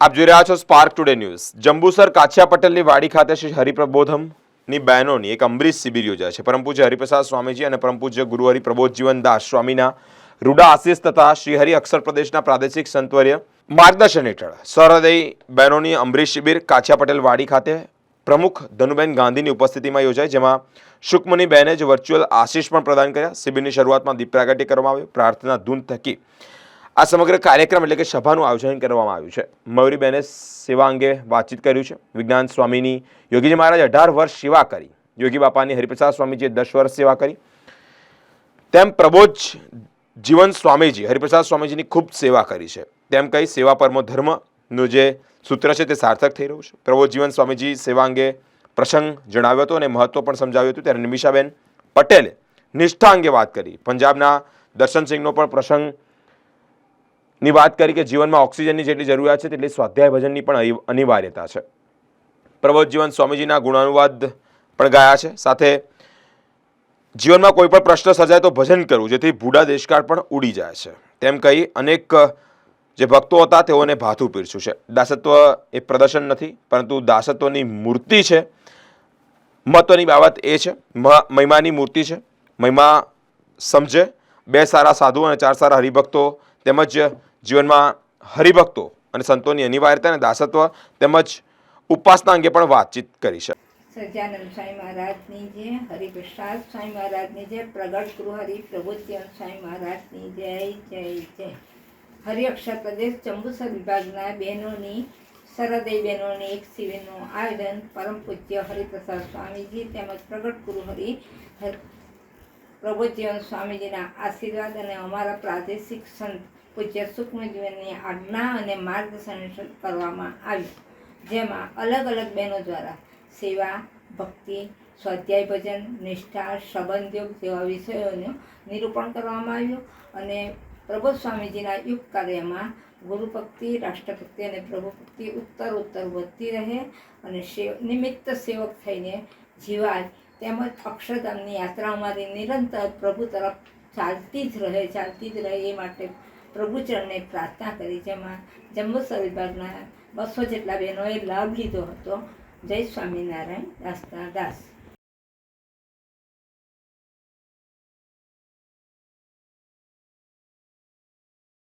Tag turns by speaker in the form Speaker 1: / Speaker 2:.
Speaker 1: આપ જોઈ રહ્યા છો Spark Today News Jambusar Kachhiya પટેલની વાડી ખાતે શ્રી હરિપ્રબોધમની બહેનોની એક અમરીશ શિબિર યોજાય છે. પરમ પૂજ્ય હરિપ્રસાદ સ્વામીજી અને પરમ પૂજ્ય ગુરુ હરિ પ્રબોધજીવન દાસ સ્વામીના રૂડા આશીષ તથા શ્રી હરિ અક્ષર પ્રદેશના પ્રાદેશિક સંતવર્ય માર્ગદર્શન હેઠળ સહૃદય બહેનોની અમરીશ શિબિર કાછિયા પટેલ વાડી ખાતે પ્રમુખ ધનુબેન ગાંધીની ઉપસ્થિતિમાં યોજાઈ જેમાં શુકમની બહેને જ વર્ચ્યુઅલ આશીષ પણ પ્રદાન કર્યા. શિબિરની શરૂઆતમાં દીપ પ્રાગટ્ય કરવામાં આવ્યું. પ્રાર્થના ધૂન થકી આ સમગ્ર કાર્યક્રમ એટલે કે સભાનું આયોજન કરવામાં આવ્યું છે. મયુરીબેને સેવા અંગે વાતચીત કર્યું છે. વિજ્ઞાન સ્વામીની યોગીજી મહારાજ અઢાર વર્ષ સેવા કરી. યોગી બાપાની હરિપ્રસાદ સ્વામીજીએ દસ વર્ષ સેવા કરી. તેમ પ્રબોધ જીવન સ્વામીજી હરિપ્રસાદ સ્વામીજીની ખૂબ સેવા કરી છે. તેમ કહી સેવા પરમો ધર્મનું જે સૂત્ર છે તે સાર્થક થઈ રહ્યું છે. પ્રબોધ જીવન સ્વામીજી સેવા અંગે પ્રસંગ જણાવ્યો હતો અને મહત્વ પણ સમજાવ્યું હતું. ત્યારે નિમિષાબેન પટેલે નિષ્ઠા અંગે વાત કરી. પંજાબના દર્શનસિંહનો પણ પ્રસંગ ની વાત કરી કે જીવનમાં ઓક્સિજનની જેટલી જરૂરિયાત છે તેટલી સ્વાધ્યાય ભજનની પણ અનિવાર્યતા છે. પ્રબોધ જીવન સ્વામીજીના ગુણાનુવાદ પણ ગાયા છે. સાથે જીવનમાં કોઈ પણ પ્રશ્ન સર્જાય તો ભજન કરવું, જેથી ભૂડા દેશકાળ પણ ઉડી જાય છે. તેમ કહી અનેક જે ભક્તો હતા તેઓને ભાથું પીરસ્યું છે. દાસત્વ એ પ્રદર્શન નથી, પરંતુ દાસત્વની મૂર્તિ છે. મહત્વની બાબત એ છે મહિમાની મૂર્તિ છે. મહિમા સમજે. બે સારા સાધુ અને ચાર સારા હરિભક્તો તેમજ જીવનમાં હરિભક્તો અને સંતોની અનિવાર્યતા અને દાસત્વ તેમજ ઉપાસના અંગે પણ વાતચીત કરી છે.
Speaker 2: સજાનંદ સ્વામી મહારાજની જય, હરિપ્રસાદ સ્વામી મહારાજની જય, પ્રગટ ગૃહ હરિ પ્રબોધ્યન સ્વામી મહારાજની જય જય જય. હરિઅક્ષર પ્રદેશ ચંબુસર વિભાગના બહેનોની સરહદય બહેનોની એક શિબિરનું આયોજન પરમ પૂજ્ય હરિપ્રસાદ સ્વામીજી તેમજ પ્રગટ ગુરુ હરિ પ્રબોધ્યન સ્વામીજીના આશીર્વાદ અને અમારા પ્રાદેશિક સંત પૂજ્ય સુખમજીવનની આજ્ઞા અને માર્ગદર્શન કરવામાં આવ્યું, જેમાં અલગ અલગ બહેનો દ્વારા સેવા, ભક્તિ, સ્વાધ્યાય ભજન, નિષ્ઠા સંબંધયોગ જેવા વિષયોનું નિરૂપણ કરવામાં આવ્યું અને પ્રબોધ સ્વામીજીના યુગ કાર્યમાં ગુરુ ભક્તિ રાષ્ટ્રભક્તિ અને પ્રભુભક્તિ ઉત્તર ઉત્તર વધતી રહે અને નિમિત્ત સેવક થઈને જીવાય તેમજ અક્ષરધામની યાત્રા અમારી નિરંતર પ્રભુ તરફ ચાલતી જ રહે, ચાલતી જ રહે એ માટે પ્રભુચરણને પ્રાર્થના કરી. જેમાં જંબુસર વિભાગના બસો જેટલા બહેનોએ લાભ લીધો હતો. જય સ્વામિનારાયણ દાસના દાસ.